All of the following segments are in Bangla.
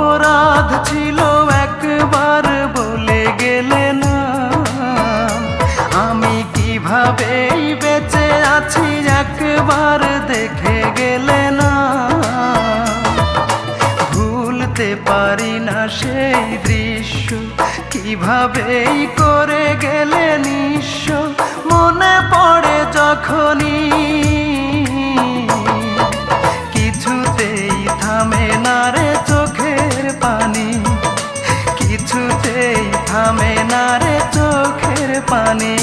অপরাধ ছিল একবার বলে গেলে না। আমি কীভাবে বেঁচে আছি একবার দেখে গেলে না। ভুলতে পারি না সেই দৃশ্য, কিভাবেই করে গেলে নিঃস মনে পড়ে যখনই কিছুতেই থামে না রে পানে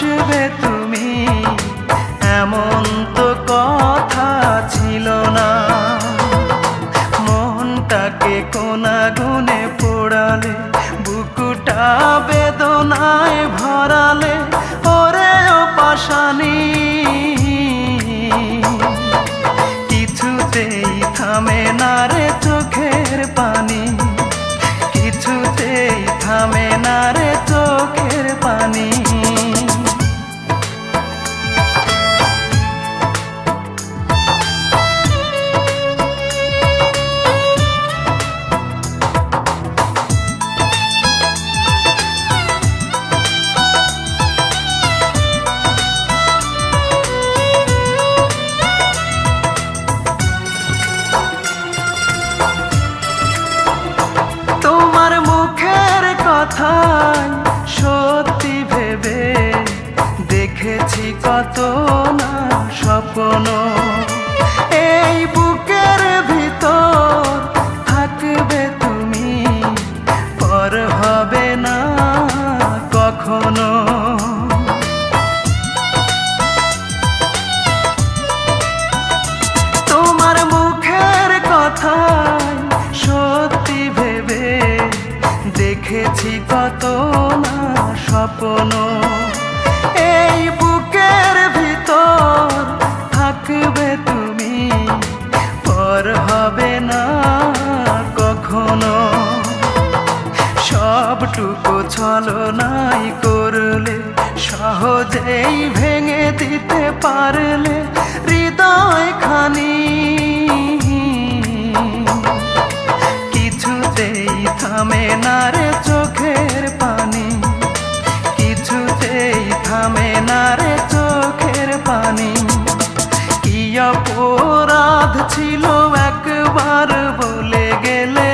আসবে তুমি, এমন তো কথা ছিল না। মনটাকে কোনা গুনে পোড়ালে, বুকুটা বেদনায় ভরালে, ওরে ও কখনো এই কতটুকু ছলনাই করলে, সহজেই ভেঙে দিতে পারলে হৃদয় খানি। কিছুতেই থামে না রে চোখের পানি, কিছুতেই থামে না রে চোখের পানি। কি অপরাধ ছিল একবার বলে গেলে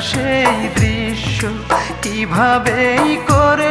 সেই দৃশ্য কিভাবেই করে